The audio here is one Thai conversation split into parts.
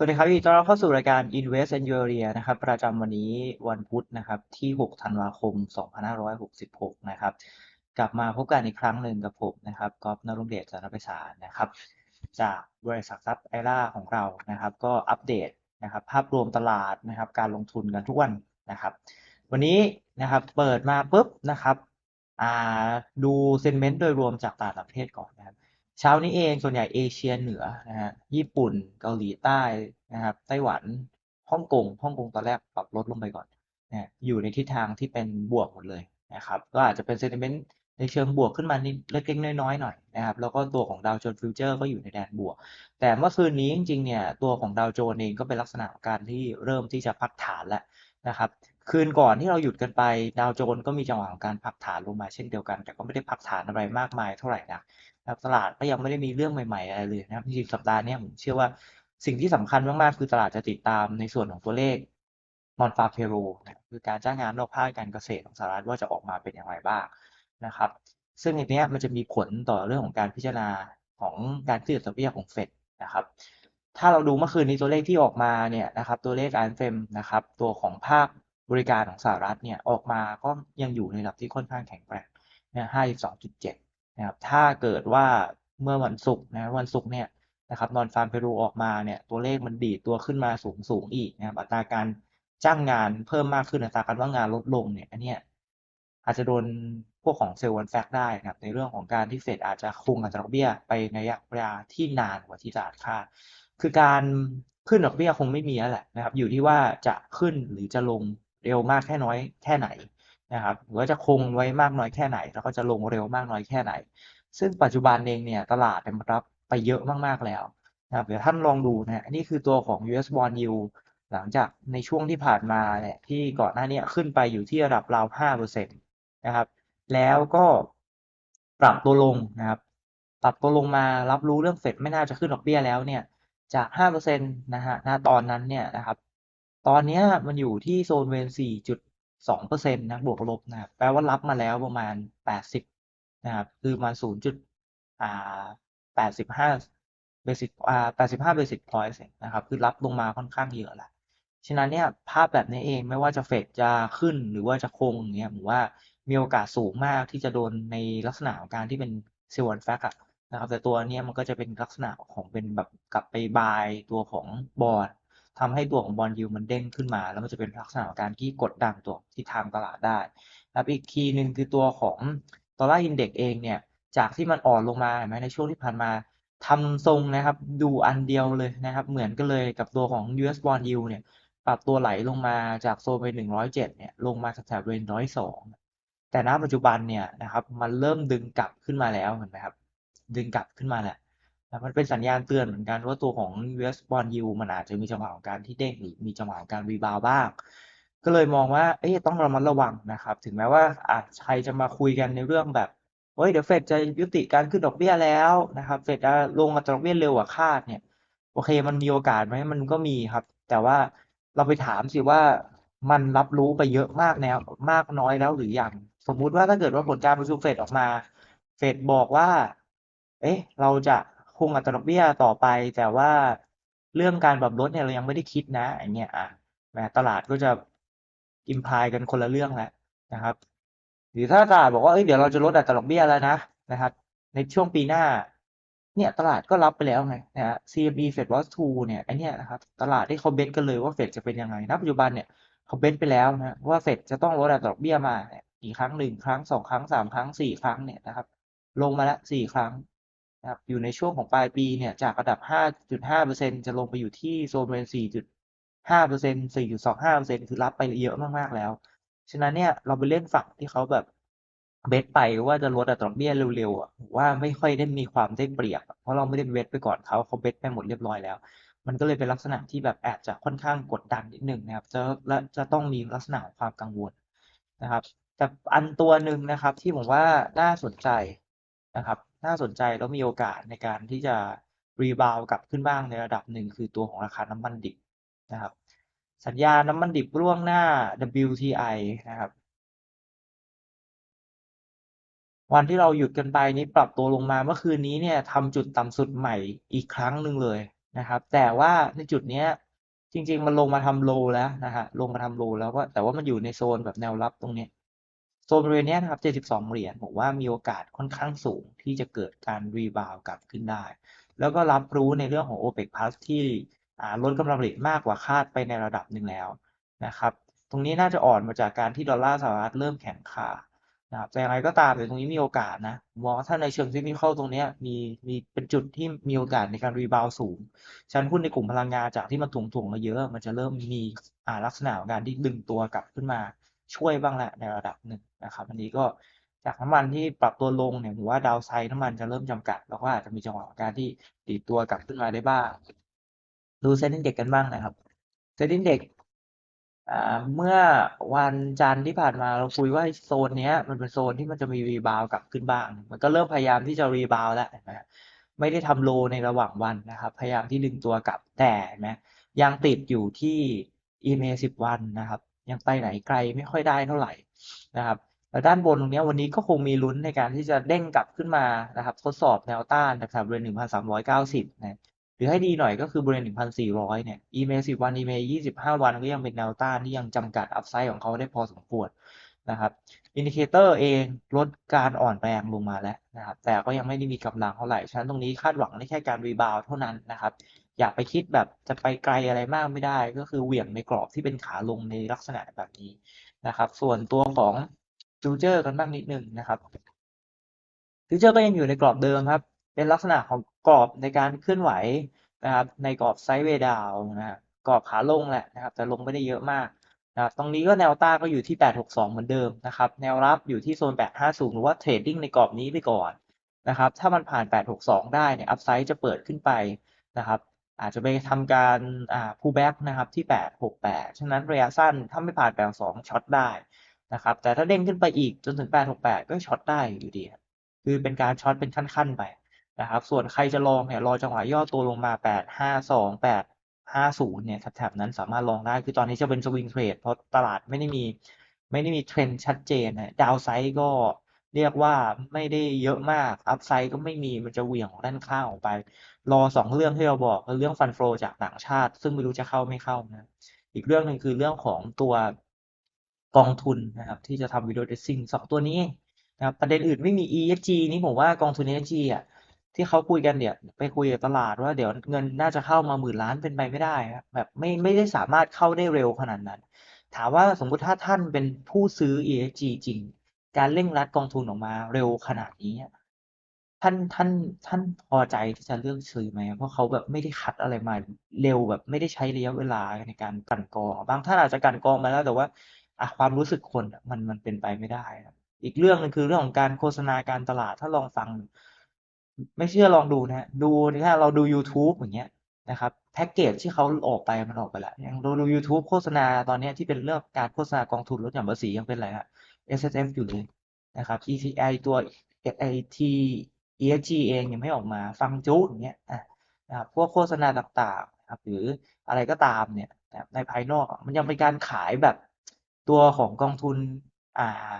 สวัสดีครับยินดีต้อนรับเข้าสู่รายการ Invest and Your Area นะครับ ประจำวันนี้วันพุธนะครับ ที่ 6 ธันวาคม 2566 นะครับ กลับมาพบกันอีกครั้งหนึ่งกับผมนะครับกอล์ฟนรงเดชจันทประสานนะครับ จากบริษัททรัพย์ไอร่าของเรานะครับ ก็อัปเดตนะครับ ภาพรวมตลาดนะครับ การลงทุนกันทุกวันนะครับ วันนี้นะครับเปิดมาปุ๊บนะครับดูเซนเมนต์โดยรวมจากตลาดประเทศก่อนนะครับ เช้านี้เองส่วนใหญ่เอเชียเหนือนะฮะญี่ปุ่นเกาหลีใต้นะครับไต้หวันฮ่องกงฮ่องกงตอนแรกปรับลดลงไปก่อนนะอยู่ในทิศทางที่เป็นบวกหมดเลยนะครับก็อาจจะเป็นเซนติเมนต์ในเชิงบวกขึ้นมานิดเล็กๆน้อยๆหน่อยนะครับแล้วก็ตัวของดาวโจนส์ฟิวเจอร์ก็อยู่ในแดนบวก แต่เมื่อคืนนี้จริงๆเนี่ยตัวของดาวโจนส์เองก็เป็นลักษณะการที่เริ่มที่จะพักฐานแล้วนะครับคืนก่อนที่เราหยุดกันไปดาวโจนส์ก็มีจังหวะของการพักฐานลงมาเช่นเดียวกัน แต่ก็ไม่ได้พักฐานอะไรมากมายเท่าไหร่นะ นะครับตลาดก็ยังไม่ได้มีเรื่องใหม่ๆอะไรเลยนะครับจริงสัปดาห์นี้ผมเชื่อว่าสิ่งที่สำคัญมากๆ คือตลาดจะติดตามในส่วนของตัวเลข non farm payroll นะครับคือการจ้างงานนอกภาคการเกษตรของสหรัฐว่าจะออกมาเป็นอย่างไรบ้างนะครับ ซึ่งอันนี้มันจะมีผลต่อเรื่องของการพิจารณาของการขึ้นดอกเบี้ยของเฟดนะครับ ถ้าเราดูเมื่อคืนนี้ตัวเลขที่ออกมาเนี่ยนะครับตัวเลข IFM นะครับตัวของภาคบริการของสหรัฐเนี่ยออกมาก็ยังอยู่ในระดับที่ค่อนข้างแข็งแกร่งนะ52.7 นะครับถ้าเกิดว่าเมื่อวันศุกร์นะวันศุกร์เนี่ยนะครับนอนฟาร์มเปรูออกมาเนี่ยตัวเลขมันดีดตัวขึ้นมาสูงสูงอีกนะครับอัตราการจ้างงานเพิ่มมากขึ้นอัตราการว่างงานลดลงเนี่ยอันเนี้ยอาจจะโดนพวกของเซลล์วันแฟกได้นะครับในเรื่องของการที่เฟดอาจจะคงอัตราดอกเบี้ยไปในระยะเวลาที่นานกว่าที่ตลาดคาดคือการขึ้นดอกเบี้ยคงไม่มีแล้วแหละนะครับ อยู่ที่ว่าจะขึ้นหรือจะลงเร็วมากแค่น้อยแค่ไหน นะครับหรือว่าจะคงไว้มากน้อยแค่ไหน แล้วก็จะลงเร็วมากน้อยแค่ไหน ซึ่งปัจจุบันเองเนี่ยตลาดเนี่ยมันรับไปเยอะมากๆแล้วนะครับเดี๋ยวท่านลองดูนะอันนี้คือตัวของ US bond yield หลังจากในช่วงที่ผ่านมาเนี่ยที่ก่อนหน้านี้ขึ้นไปอยู่ที่ระดับราว5%นะครับ แล้วก็ปรับตัวลงนะครับปรับตัวลงมารับรู้เรื่องเฟดไม่น่าจะขึ้นดอกเบี้ยแล้วเนี่ยจาก 5%นะฮะณตอนนั้นเนี่ยนะครับ ตอนนี้มันอยู่ที่โซนเวน4 สองเปอร์เซ็นต์นะบวกลบนะครับแปลว่ารับมาแล้วประมาณแปดสิบนะครับคือมาศูนย์จุดอ่าแปดสิบห้าเบสิกอ่าแปดสิบห้าเบสิกพอยต์นะครับคือรับลงมาค่อนข้างเยอะแหละฉะนั้นเนี่ยภาพแบบนี้เองไม่ว่าจะเฟดจะขึ้นหรือว่าจะคงอย่างเงี้ยผมว่ามีโอกาสสูงมากที่จะโดนในลักษณะของการที่เป็นเซลล์แฟกอะนะครับแต่ตัวเนี้ยมันก็จะเป็นลักษณะของเป็นแบบกลับไปบายตัวของบอล ทำให้ตัวของบอลยูมันเด้งขึ้นมา แล้วมันจะเป็นลักษณะของการที่กดดันตัวทิศทางตลาดได้ครับอีกคีย์หนึ่งคือตัวของดอลลาร์อินเด็กซ์เองเนี่ยจากที่มันอ่อนลงมาเห็นไหมในช่วงที่ผ่านมาทำทรงนะครับ ดูอันเดียวเลยนะครับ เหมือนกันเลยกับตัวของ US bond yield เนี่ย ปรับตัวไหลลงมาจากโซนไปหนึ่งร้อยเจ็ดเนี่ย ลงมาแถบเรนร้อยสองแต่ณปัจจุบันเนี่ยนะครับ มันเริ่มดึงกลับขึ้นมาแล้วเห็นไหมครับ ดึงกลับขึ้นมาแหละ แล้วมันเป็นสัญญาณเตือนเหมือนกันว่าตัวของ US bond yield มันอาจจะมีจังหวะของการที่เด้งหรือมีจังหวะของการรีบาวบ้าง ก็เลยมองว่าเอ๊ะต้องระมัดระวังนะครับ ถึงแม้ว่าอาจใครจะมาคุยกันในเรื่องแบบเฮ้ยเดี๋ยวเฟดจะยุติการขึ้นดอกเบี้ยแล้วนะครับเฟดจะลงอัตราดอกเบี้ยเร็วกว่าคาดเนี่ย โอเคมันมีโอกาสไหมมันก็มีครับ แต่ว่าเราไปถามสิว่ามันรับรู้ไปเยอะมากแนวมากน้อยแล้วหรือยังสมมุติว่าถ้าเกิดว่าผลการประชุมเฟดออกมา เฟดบอกว่า เอ๊ะ เราจะ คงอัตราดอกเบี้ยต่อไป แต่ว่าเรื่องการปรับลดเนี่ยเรายังไม่ได้คิดนะอันเนี้ยอะแมตลาดก็จะอิมพายกันคนละเรื่องแล้วนะครับ หรือถ้าตลาดบอกว่าเอ้ยเดี๋ยวเราจะลดอัตราดอกเบี้ยแล้วนะนะครับ ในช่วงปีหน้า เนี่ยตลาดก็รับไปแล้วไงนะฮะ CME Fed Watch 2เนี่ยไอเนี่ยนะครับ ตลาดที่เขาเบนกันเลยว่าเฟดจะเป็นยังไงณปัจจุบันเนี่ยเขาเบนไปแล้วนะว่าเฟดจะต้องลดอัตราดอกเบี้ยมากี่ครั้งหนึ่งครั้งสองครั้งสามครั้งสี่ครั้งเนี่ยนะครับ ลงมาล้วสี่ครั้ง นะครับอยู่ในช่วงของปลายปีเนี่ยจากระดับ 5.5%จะลงไปอยู่ที่โซนเรน4.5% 4.25%คือรับไปเยอะมากๆแล้ว ฉะนั้นเนี่ยเราไปเล่นฝั่งที่เขาแบบเบสไปว่าจะลดอัตราดอกเบี้ยเร็วๆว่าไม่ค่อยได้มีความได้เปรียบ เพราะเราไม่ได้เบสไปก่อนเขาเขาเบสไปหมดเรียบร้อยแล้ว มันก็เลยเป็นลักษณะที่แบบอาจจะค่อนข้างกดดันนิดหนึ่งนะครับ จะและจะต้องมีลักษณะของความกังวลนะครับ แต่อันตัวหนึ่งนะครับที่ผมว่าน่าสนใจ นะครับ น่าสนใจแล้วมีโอกาสในการที่จะรีบาวกลับขึ้นบ้างในระดับหนึ่งคือตัวของราคาน้ำมันดิบนะครับ สัญญาณน้ำมันดิบล่วงหน้า WTI นะครับ วันที่เราหยุดกันไปนี้ปรับตัวลงมาเมื่อคืนนี้เนี่ยทำจุดต่ำสุดใหม่อีกครั้งหนึ่งเลยนะครับ แต่ว่าในจุดเนี้ยจริง ๆ มันลงมาทำโลแล้วนะฮะลงมาทำโลแล้วก็แต่ว่ามันอยู่ในโซนแบบแนวรับตรงเนี้ย โซนบริเวณนี้นะครับ 72 เหรียญผมว่ามีโอกาสค่อนข้างสูงที่จะเกิดการรีบาวกลับขึ้นได้ แล้วก็รับรู้ในเรื่องของ OPEC Plus ที่ลดกำลังผลิตมากกว่าคาดไปในระดับหนึ่งแล้วนะครับ ตรงนี้น่าจะอ่อนมาจากการที่ดอลลาร์สหรัฐเริ่มแข็งค่านะครับแต่อย่างไรก็ตามแต่ตรงนี้มีโอกาสนะมองว่าถ้าในเชิงเทคนิคตรงนี้มีมีเป็นจุดที่มีโอกาสในการรีบาวสูงชั้นหุ้นในกลุ่มพลังงานจากที่มันถ่วงๆมาเยอะ มันจะเริ่มมีลักษณะของการที่ดึงตัวกลับขึ้นมา ช่วยบ้างแหละในระดับหนึ่งนะครับ อันนี้ก็จากน้ำมันที่ปรับตัวลงเนี่ยผมว่าดาวไซด์น้ำมันจะเริ่มจำกัด แล้วก็อาจจะมีจังหวะการที่ดีดตัวกลับขึ้นมาได้บ้าง ดูเซ็นดิ้งเด็กกันบ้างนะครับเซ็นดิ้งเด็กเมื่อวันจันทร์ที่ผ่านมาเราคุยว่าโซนนี้มันเป็นโซนที่มันจะมีรีบาวกลับขึ้นบ้าง มันก็เริ่มพยายามที่จะรีบาวแล้วนะไม่ได้ทำโลในระหว่างวันนะครับ พยายามที่ดึงตัวกลับแต่นะยังติดอยู่ที่ EMA 10 วันนะครับ ยังไปไหนไกลไม่ค่อยได้เท่าไหร่นะครับแล้วด้านบนตรงนี้วันนี้ก็คงมีลุ้นในการที่จะเด้งกลับขึ้นมานะครับ ทดสอบแนวต้านแถวบริเวณ1,390นะหรือให้ดีหน่อยก็คือบริเวณ1,400เนี่ย EMA 10 วัน EMA 25 วันก็ยังเป็นแนวต้านที่ยังจำกัดอัพไซด์ของเขาได้พอสมควรนะครับอินดิเคเตอร์เองลดการอ่อนแรงลงมาแล้วนะครับแต่ก็ยังไม่ได้มีกำลังเท่าไหร่ฉะนั้นตรงนี้คาดหวังได้แค่การรีบาวเท่านั้นนะครับ อย่าไปคิดแบบจะไปไกลอะไรมากไม่ได้ ก็คือเหวี่ยงในกรอบที่เป็นขาลงในลักษณะแบบนี้นะครับ ส่วนตัวของฟิวเจอร์กันบ้างนิดนึงนะครับฟิวเจอร์ก็ยังอยู่ในกรอบเดิมครับ เป็นลักษณะของกรอบในการเคลื่อนไหวนะครับในกรอบไซด์เวดาวนะครับกรอบขาลงแหละนะครับ แต่ลงไม่ได้เยอะมากนะครับตรงนี้ก็แนวต้านก็อยู่ที่ 862 เหมือนเดิมนะครับ แนวรับอยู่ที่โซน 850 หรือว่าเทรดดิ้งในกรอบนี้ไปก่อนนะครับ ถ้ามันผ่าน 862 ได้เนี่ย อัพไซด์จะเปิดขึ้นไปนะครับ อาจจะไปทำการอ่า pullback นะครับที่ 868 ฉะนั้นระยะสั้นถ้าไม่ผ่าน82ช็อตได้นะครับ แต่ถ้าเด้งขึ้นไปอีกจนถึง 868 ก็ช็อตได้อยู่ดีคือเป็นการช็อตเป็นขั้นๆไปนะครับ ส่วนใครจะลองเนี่ยรอจังหวะย่อตัวลงมา 852 850 เนี่ยแถบนั้นสามารถลองได้ คือตอนนี้จะเป็นสวิงเทรดเพราะตลาดไม่ได้มีไม่ได้มีเทรนด์ชัดเจนนะดาวไซด์ก็ เรียกว่าไม่ได้เยอะมาก อัพไซด์ก็ไม่มี มันจะเหวี่ยงของด้านข้างออกไป รอสองเรื่องที่เราบอกคือเรื่องฟันโฟจากต่างชาติ ซึ่งไม่รู้จะเข้าไม่เข้านะ อีกเรื่องหนึ่งคือเรื่องของตัวกองทุนนะครับ ที่จะทำวิดีโอเดซซิ่งสองตัวนี้นะครับประเด็นอื่นไม่มี ESG นี่ผมว่ากองทุน ESG อะที่เขาคุยกันเนี่ยไปคุยกับตลาดว่าเดี๋ยวเงินน่าจะเข้ามาหมื่นล้านเป็นไปไม่ได้ครับแบบไม่ไม่ได้สามารถเข้าได้เร็วขนาดนั้น ถามว่าสมมุติถ้าท่านเป็นผู้ซื้อ ESG จริง การเร่งรัดกองทุนออกมาเร็วขนาดนี้ท่านท่านท่านพอใจที่จะเลือกซื้อไหมเพราะเขาแบบไม่ได้คัดอะไรมาเร็วแบบไม่ได้ใช้ระยะเวลาในการกันกอง บางท่านอาจจะกันกองมาแล้วแต่ว่าอะความรู้สึกคนมันมันเป็นไปไม่ได้อีกเรื่องหนึงคือเรื่องของการโฆษณาการตลาดถ้าลองฟัง ไม่เชื่อลองดูนะฮะดูถ้าเราดู YouTube อย่างเงี้ยนะครับแพ็กเกจที่เขาออกไปมันออกไปแล้วอย่างเราดู YouTube โฆษณาตอนนี้ที่เป็นเรื่องการโฆษณากองทุนลดหย่อนภาษียังเป็นอะไรฮะ S S F อยู่เลยนะครับ E T I ตัวไอ T E S G เองยังไม่ออกมาฟังจุอย่างเงี้ยนะครับพวกโฆษณาต่างๆนะครับหรืออะไรก็ตามเนี่ยในภายนอกมันยังเป็นการขายแบบตัวของกองทุนอ่า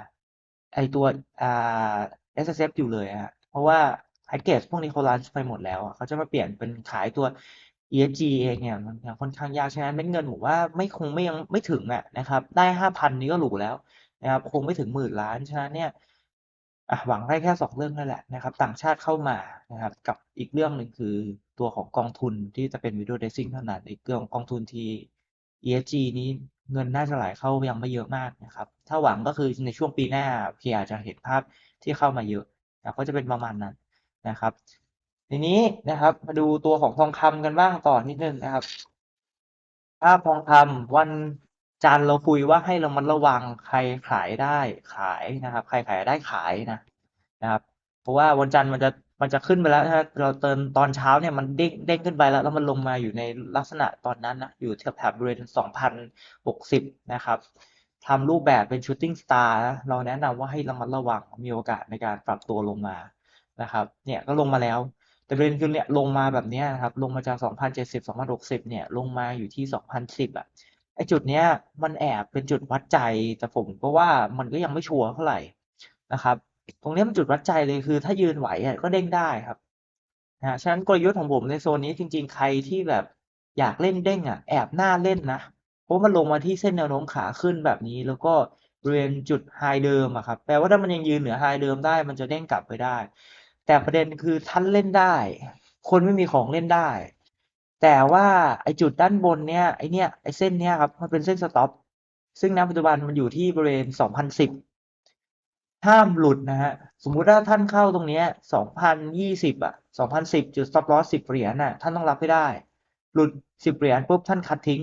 ไอตัวอ่า S S F อยู่เลยอะฮะเพราะว่าแพ็กเกจพวกนี้เขาลันไปหมดแล้วอะเขาจะมาเปลี่ยนเป็นขายตัว ESG เองเนี่ยมันยังค่อนข้างยากฉะนั้นเม็ดเงินผมว่าไม่คงไม่ยังไม่ถึงอะนะครับ ได้ห้าพันนี้ก็หรูแล้ว นะครับคงไม่ถึงหมื่นล้านฉะนั้นเนี่ยอะหวังได้แค่สองเรื่องนั่นแหละนะครับ ต่างชาติเข้ามานะครับ กับอีกเรื่องหนึ่งคือตัวของกองทุนที่จะเป็น window dressing เท่านั้นอีกเรื่องกองทุนที่ ESG นี้เงินน่าจะไหลเข้ายังไม่เยอะมากนะครับ ถ้าหวังก็คือในช่วงปีหน้าพี่อาจจะเห็นภาพที่เข้ามาเยอะก็จะเป็นประมาณนั้นนะครับ ทีนี้นะครับ มาดูตัวของทองคำกันบ้างต่อนิดนึงนะครับ ภาพทองคำวัน จันทร์เราคุยว่าให้เรามันระวังใครขายได้ขายนะครับ ใครขายได้ขายนะนะครับ เพราะว่าวันจันทร์มันจะมันจะขึ้นไปแล้วถ้าเราเติมตอนเช้าเนี่ยมันเด้งเด้งขึ้นไปแล้ว แล้วมันลงมาอยู่ในลักษณะตอนนั้นนะอยู่แถบแถบบริเวณสองพันหกสิบนะครับทำรูปแบบเป็นชูตติ้งสตาร์เราแนะนำว่าให้ระมัดระวังมีโอกาสในการปรับตัวลงมานะครับ เนี่ยก็ลงมาแล้ว แต่ประเด็นคือเนี่ยลงมาแบบนี้นะครับ ลงมาจาก 2,070 2,060 เนี่ย ลงมาอยู่ที่ 2,010อะ ไอ้จุดเนี้ยมันแอบเป็นจุดวัดใจแต่ผมก็ว่ามันก็ยังไม่ชัวร์เท่าไหร่นะครับ ตรงนี้มันจุดวัดใจเลยคือ ถ้ายืนไหวก็เด้งได้ครับนะฉะนั้นกลยุทธ์ของผมในโซนนี้จริง ๆ ใครที่แบบอยากเล่นเด้งอะแอบหน้าเล่นนะเพราะมันลงมาที่เส้นแนวโน้มขาขึ้นแบบนี้ แล้วก็บริเวณจุดไฮเดิมอะครับแปลว่าถ้ามันยังยืนเหนือไฮเดิมได้ มันจะเด้งกลับไปได้ แต่ประเด็นคือท่านเล่นได้ คนไม่มีของเล่นได้ แต่ว่าไอ้จุดด้านบนเนี้ยไอ้เนี้ยไอ้เส้นเนี้ยครับมันเป็นเส้นสต็อปซึ่งณปัจจุบันมันอยู่ที่บริเวณ 2,010 ห้ามหลุดนะฮะสมมุติถ้าท่านเข้าตรงเนี้ย2,020อะ2,010 จุด stop loss 10 เหรียญน่ะท่านต้องรับให้ได้ หลุด 10 เหรียญปุ๊บท่านคัดทิ้ง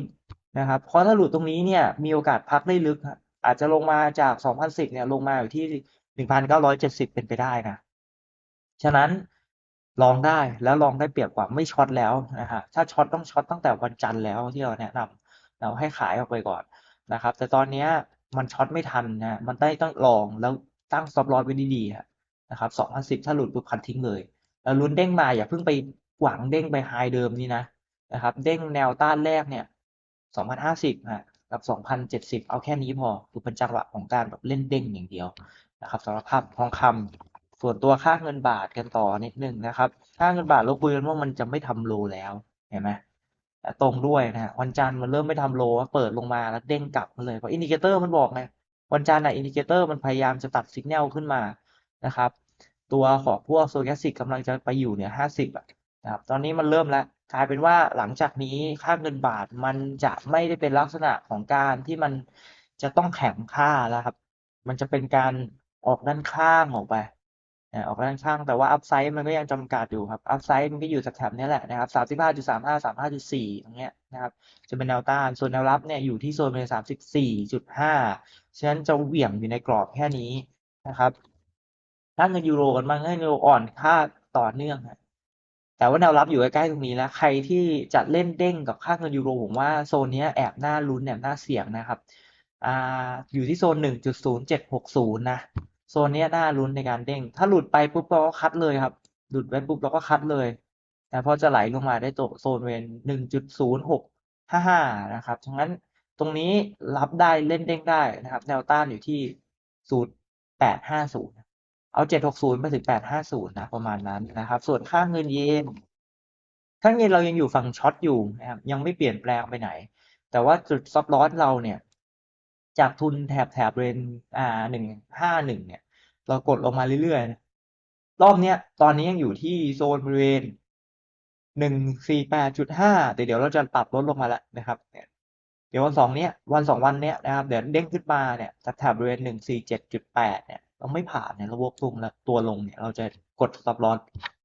นะครับเพราะถ้าหลุดตรงนี้เนี่ยมีโอกาสพักได้ลึก อาจจะลงมาจาก 2,010 เนี่ยลงมาอยู่ที่ 1,970 เป็นไปได้นะ ฉะนั้น ลองได้แล้วลองได้เปรียบกว่าไม่ช็อตแล้วนะฮะถ้าช็อตต้องช็อตตั้งแต่วันจันทร์แล้วที่เราแนะนำเราให้ขายออกไปก่อนนะครับ แต่ตอนเนี้ยมันช็อตไม่ทันนะมันได้ต้องลองแล้วตั้ง stop loss ไว้ดีๆนะครับ2,010ถ้าหลุดปุ๊บคันทิ้งเลยแล้วลุ้นเด้งมาอย่าเพิ่งไปหวังเด้งไปไฮเดิมนี่นะนะครับ เด้งแนวต้านแรกเนี่ย2,050ฮะกับ2,070เอาแค่นี้พอคือเป็นจังหวะของการแบบเล่นเด้งอย่างเดียวนะครับสำหรับภาพทองคำ ส่วนตัวค่าเงินบาทกันต่อนิดนึงนะครับ ค่าเงินบาทเราคุยกันว่ามันจะไม่ทำโลแล้วเห็นไหมแต่ตรงด้วยนะฮะวันจันทร์มันเริ่มไม่ทำโลแล้วเปิดลงมาแล้วเด้งกลับมาเลยเพราะอินดิเคเตอร์มันบอกไงวันจันทร์อะอินดิเคเตอร์มันพยายามจะตัดสัญญาณขึ้นมานะครับ ตัวของพวกโซแกสิกกำลังจะไปอยู่เหนือห้าสิบอะนะครับตอนนี้มันเริ่มแล้วกลายเป็นว่าหลังจากนี้ค่าเงินบาทมันจะไม่ได้เป็นลักษณะของการที่มันจะต้องแข็งค่าแล้วครับ มันจะเป็นการออกด้านข้างออกไป อออกด้านข้าง แต่ว่าอัพไซด์มันก็ยังจำกัดอยู่ครับอัพไซด์มันก็อยู่แถบนี้แหละนะครับสามสิบห้าจุดสามห้าสามห้าจุดสี่ตรงเนี้ยนะครับ จะเป็นแนวต้าน ส่วนแนวรับเนี่ยอยู่ที่โซนเป็นสามสิบสี่จุดห้าฉะนั้นจะเหวี่ยงอยู่ในกรอบแค่นี้นะครับถ้าเงินยูโรกันบ้างเงินยูโรอ่อนค่าต่อเนื่องแต่ว่าแนวรับอยู่ใกล้ๆตรงนี้แล้ว ใครที่จะเล่นเด้งกับค่าเงินยูโรผมว่าโซนนี้แอบน่าลุ้นแอบน่าเสี่ยงนะครับ อ่า อยู่ที่โซนหนึ่งจุดศูนย์เจ็ดหกศูนย์นะ โซนนี้น่าลุ้นในการเด้ง ถ้าหลุดไปปุ๊บเราก็คัดเลยครับ หลุดไปปุ๊บเราก็คัดเลยแต่พอจะไหลลงมาได้ตัวโซนเวนหนึ่งจุดศูนย์หกห้าห้านะครับฉะนั้นตรงนี้รับได้เล่นเด้งได้นะครับ แนวต้านอยู่ที่ศูนย์แปดห้าศูนย์เอาเจ็ดหกศูนย์ไปถึงแปดห้าศูนย์นะประมาณนั้นนะครับ ส่วนค่าเงินเยนค่าเงินเรายังอยู่ฝั่งช็อตอยู่นะครับยังไม่เปลี่ยนแปลงไปไหน แต่ว่าจุดซับลอสเราเนี่ย จากทุนแถบแถบเรนอ่าหนึ่งห้าหนึ่งเนี่ย เรากดลงมาเรื่อยๆ รอบเนี้ย ตอนนี้ยังอยู่ที่โซนบริเวณหนึ่งสี่แปดจุดห้าแต่เดี๋ยวเราจะปรับลดลงมาแล้วนะครับเดี๋ยววันสองเนี้ยวันสองวันเนี้ยนะครับเดี๋ยวเด้งขึ้นมาเนี่ยจากแถบบริเวณหนึ่งสี่เจ็ดจุดแปดเนี่ยเราไม่ผ่านเนี่ยเราวกลงแล้วตัวลงเนี่ยเราจะกด stop loss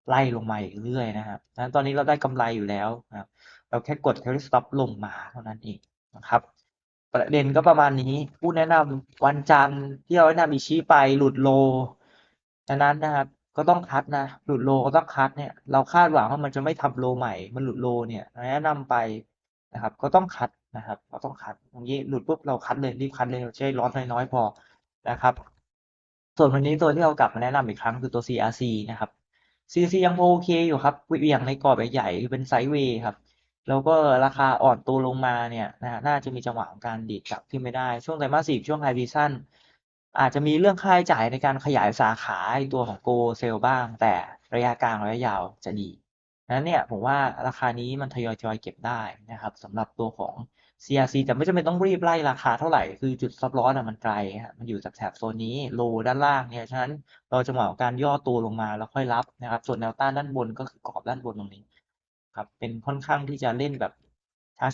ไล่ลงมาอีกเรื่อยนะครับนั้นตอนนี้เราได้กำไรอยู่แล้วนะครับ เราแค่กด carry stop ลงมาเท่านั้นเองนะครับ ประเด็นก็ประมาณนี้ ผู้แนะนำวันจันทร์ที่เราแนะนำอีชี้ไปหลุดโลดังนั้นนะครับ ก็ต้องคัดนะ หลุดโลก็ต้องคัดเนี่ย เราคาดหวังว่ามันจะไม่ทำโลใหม่ มันหลุดโลเนี่ยแนะนำไปนะครับ ก็ต้องคัดนะครับก็ต้องคัดตรงนี้หลุดปุ๊บเราคัดเลยรีบคัดเลยเราใช้ร้อนน้อยๆพอนะครับ ส่วนวันนี้ตัวที่เรากลับมาแนะนำอีกครั้งคือตัว CRC นะครับ CRC ยังโอเคอยู่ครับเวี่ยงในกรอบใหญ่ๆคือเป็นไซด์เวย์ครับ แล้วก็ราคาอ่อนตัวลงมาเนี่ยนะฮะน่าจะมีจังหวะของการดีดกลับขึ้นไม่ได้ ช่วงไตรมาสสี่ช่วงไฮซีซั่นอาจจะมีเรื่องค่าใช้จ่ายในการขยายสาขาตัวของโกเซลบ้าง แต่ระยะกลางระยะยาวจะดีนั้นเนี่ยผมว่าราคานี้มันทยอยทยอยเก็บได้นะครับสำหรับตัวของ CRC แต่ไม่จำเป็นต้องรีบไล่ราคาเท่าไหร่คือจุดซับลอสอะมันไกลฮะมันอยู่จากแถบโซนนี้โลด้านล่างเนี่ยฉะนั้นเราจะเหมาะการย่อตัวลงมาแล้วค่อยรับนะครับส่วนแนวต้านด้านบนก็คือกรอบด้านบนตรงนี้ ครับ เป็นค่อนข้างที่จะเล่นแบบ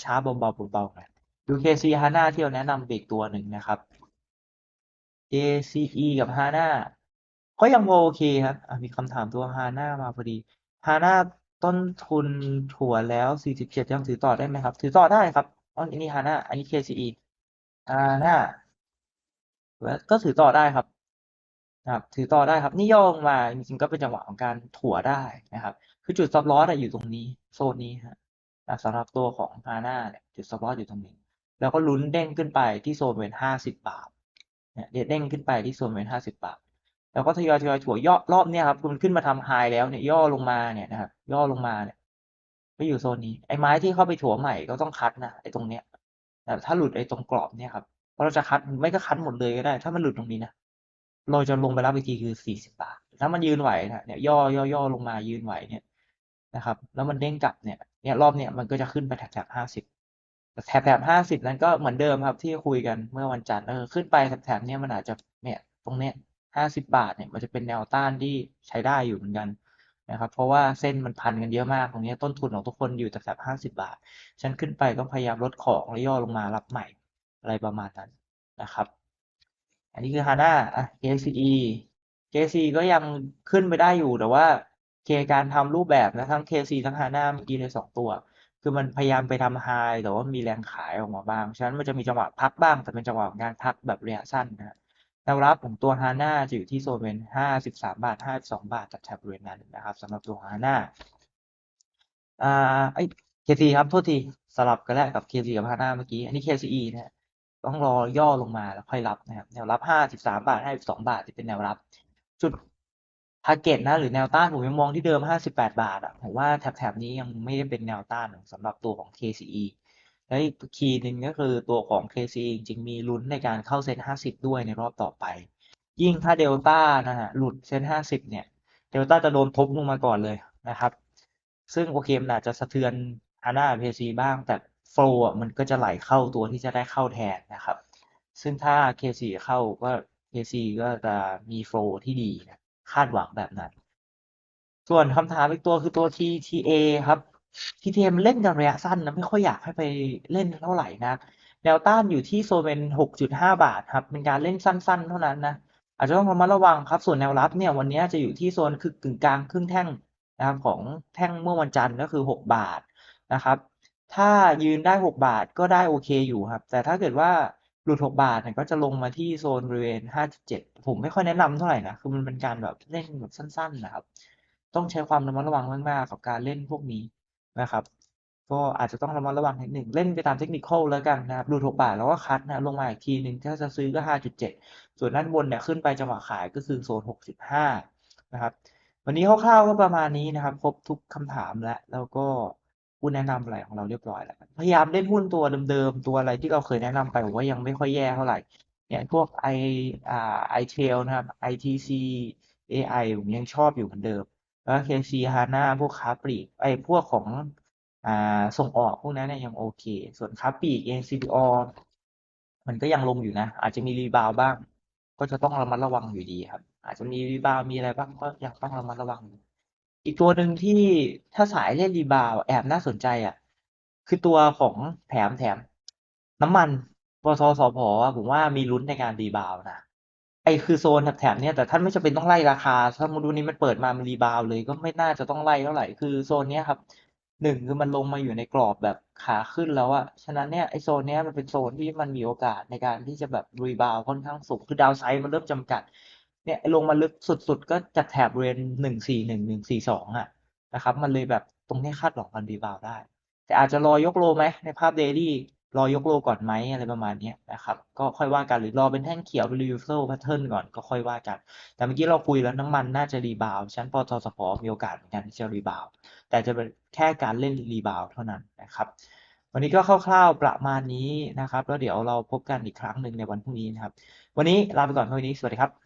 ช้าๆเบาๆเบาๆหน่อย UKC HANA ที่เราแนะนำอีกตัวหนึ่งนะครับ JCE กับ HANA ก็ยังโอเคครับมีคำถามตัว HANA มาพอดี HANA ต้นทุนถั่วแล้ว47ยังถือต่อได้ไหมครับ ถือต่อได้ครับอ,อันนี้ HANA อันนี้ KCE HANA ก็ถือต่อได้ครับนะครับ ถือต่อได้ครับ นี่ย่อลงมาจริงๆก็เป็นจังหวะของการถั่วได้นะครับ คือจุดซับลอสอยู่ตรงนี้โซนนี้ฮะสำหรับตัวของฮาน่าเนี่ยจุดซับลอสอยู่ตรงนี้ แล้วก็ลุ้นเด้งขึ้นไปที่โซนเป็นห้าสิบบาทเนี่ยเด้งขึ้นไปที่โซนเป็นห้าสิบบาท แล้วก็ทยอยทยอยถั่วย่อรอบเนี้ยครับมันขึ้นมาทำไฮแล้วเนี่ยย่อลงมาเนี่ยนะครับย่อลงมาเนี่ยก็อยู่โซนนี้ไอ้ไม้ที่เข้าไปถั่วใหม่ก็ต้องคัดนะไอ้ตรงเนี้ยแต่ถ้าหลุดไอ้ตรงกรอบเนี่ยครับเพราะเราจะคัดไม่ก็คัดหมดเลยก็ได้ ถ้ามันหลุดตรงนี้นะเราจะลงไปรับอีกทีคือสี่สิบาท ถ้ามันยืนไหวนะเนี่ยย่อย่อย่อลงมายืนไหวเนี่ย นะครับ แล้วมันเด้งกลับเนี่ยเนี่ยรอบเนี่ยมันก็จะขึ้นไปแถบแถบห้าสิบแถบแถบห้าสิบนั้นก็เหมือนเดิมครับที่คุยกันเมื่อวันจันทร์เออขึ้นไปแถบแถบเนี่ยมันอาจจะเนี่ยตรงเนี้ยห้าสิบบาทเนี่ยมันจะเป็นแนวต้านที่ใช้ได้อยู่เหมือนกันนะครับ เพราะว่าเส้นมันพันกันเยอะมากตรงนี้ต้นทุนของทุกคนอยู่แต่แถบห้าสิบาท ฉันขึ้นไปก็พยายามลดของแล้วย่อลงมารับใหม่อะไรประมาณนั้นนะครับ อันนี้คือ HANA อะ KCE KCE ก็ยังขึ้นไปได้อยู่แต่ว่า เคการทำรูปแบบนะทั้ง KC ทั้ง HANA เมื่อกี้ในสองตัว คือมันพยายามไปทำไฮแต่ว่ามีแรงขายออกมาบ้าง ฉะนั้นมันจะมีจังหวะพักบ้าง แต่เป็นจังหวะของการพักแบบระยะสั้นนะแนวรับของตัว HANA จะอยู่ที่โซนเป็นห้าสิบสามบาทห้าสิบสองบาทจากแถบบริเวณนั้นนะครับสำหรับตัว HANA อ่าไอ้ KC ครับโทษทีสลับกันแล้วกับ KC กับ HANA เมื่อกี้ อันนี้ KCE นะฮะต้องรอย่อลงมาแล้วค่อยรับนะครับแนวรับห้าสิบสามบาทห้าสิบสองบาทที่เป็นแนวรับ จุด ทาร์เก็ตนะหรือแนวต้านผมยังมองที่เดิม 58 บาทอะผมว่าแถบๆนี้ยังไม่ได้เป็นแนวต้านสำหรับตัวของ KCE และอีกคีย์หนึ่งก็คือตัวของ KCE จริงมีลุ้นในการเข้าเซ็น50 ด้วยในรอบต่อไป ยิ่งถ้าเดลต้านะฮะหลุดเซ็น50 เนี่ยเดลต้าจะโดนทบลงมาก่อนเลยนะครับ ซึ่งโอเคมันอาจจะสะเทือนฮาน่า KC บ้าง แต่โฟล์มันก็จะไหลเข้าตัวที่จะได้เข้าแทนนะครับ ซึ่งถ้า KC เข้าก็ KC ก็จะมีโฟล์ที่ดีนะ คาดหวังแบบนั้น ส่วนคำถามอีกตัวคือตัว TTA ครับ TTA มันเล่นกันระยะสั้นนะไม่ค่อยอยากให้ไปเล่นเท่าไหร่นะแนวต้านอยู่ที่โซนเป็น6.5 บาทครับ เป็นการเล่นสั้น ๆ เท่านั้นนะอาจจะต้องระมัดระวังครับ ส่วนแนวรับเนี่ยวันนี้จะอยู่ที่โซนคือกึ่งกลางครึ่งแท่งนะครับของแท่งเมื่อวันจันทร์ก็คือ 6 บาทนะครับ ถ้ายืนได้ 6 บาทก็ได้โอเคอยู่ครับ แต่ถ้าเกิดว่า หลุด6บาทเนี่ยก็จะลงมาที่โซนบริเวณ5.7ผมไม่ค่อยแนะนำเท่าไหร่นะคือมันเป็นการแบบเล่นแบบสั้น ๆ นะครับ ต้องใช้ความระมัดระวังมากๆกับการเล่นพวกนี้นะครับ ก็อาจจะต้องระมัดระวังนิดหนึ่งเล่นไปตามเทคนิคอลแล้วกันนะครับหลุด6บาทแล้วก็คัดนะลงมาอีกทีหนึ่งถ้าจะซื้อก็5.7ส่วนด้านบนเนี่ยขึ้นไปจังหวะขายก็คือโซน6.5นะครับ วันนี้คร่าวๆก็ประมาณนี้นะครับ ครบทุกคำถามแล้วแล้วก็ หุ้แนะนำอะไรของเราเรียบร้อยแล้ว พยายามเล่นหุ้นตัวเดิมๆ ตัวอะไรที่เราเคยแนะนำไปผมว่ายังไม่ค่อยแย่เท่าไหร่เนี่ยพวก i อ่า iTrail นะครับ ITC AI ผมยังชอบอยู่เหมือนเดิม แล้ว KC HANA พวกค้าปลีกไอพวกของอ่าส่งออกพวกนั้นเนี่ยยังโอเค ส่วนค้าปลีกเอง CPO มันก็ยังลงอยู่นะ อาจจะมีรีบาวบ้าง ก็จะต้องระมัดระวังอยู่ดีครับ อาจจะมีรีบาวมีอะไรบ้างก็ยังต้องระมัดระวังอี อีกตัวหนึ่งที่ถ้าสายเล่นรีบาวแอบน่าสนใจอะ คือตัวของแถมแถม น้ำมันปตทสพอผมว่ามีลุ้นในการรีบาวนะไอคือโซนแถบๆเนี่ยแต่ท่านไม่จำเป็นต้องไล่ราคาถ้าโมดูลนี้มันเปิดมามันรีบาวเลย ก็ไม่น่าจะต้องไล่เท่าไหร่คือโซนเนี้ยครับหนึ่งคือมันลงมาอยู่ในกรอบแบบขาขึ้นแล้วอะฉะนั้นเนี่ยไอโซนเนี้ยมันเป็นโซนที่มันมีโอกาสในการที่จะแบบรีบาวค่อนข้างสูงคือดาวไซด์มันเริ่มจำกัด เนี่ยลงมาลึกสุดๆ ก็จากแถบบริเวณหนึ่งสี่หนึ่งหนึ่งสี่สองอะนะครับ มันเลยแบบตรงนี้คาดหวังมันรีบาวได้ แต่อาจจะรอยกโลไหมในภาพเดลี่รอยกโลก่อนไหมอะไรประมาณนี้นะครับ ก็ค่อยว่ากันหรือรอเป็นแท่งเขียวเป็นรีวิวเซลแพทเทิร์นก่อนก็ค่อยว่ากัน แต่เมื่อกี้เราคุยแล้วน้ำมันน่าจะรีบาวชั้นปตทสพมีโอกาสเหมือนกันที่จะรีบาวแต่จะเป็นแค่การเล่นรีบาวเท่านั้นนะครับ วันนี้ก็คร่าวๆประมาณนี้นะครับ แล้วเดี๋ยวเราพบกันอีกครั้งหนึ่งในวันพรุ่งนี้นะครับ วันนี้ลาไปก่อนเท่านี้สวัสดีครับ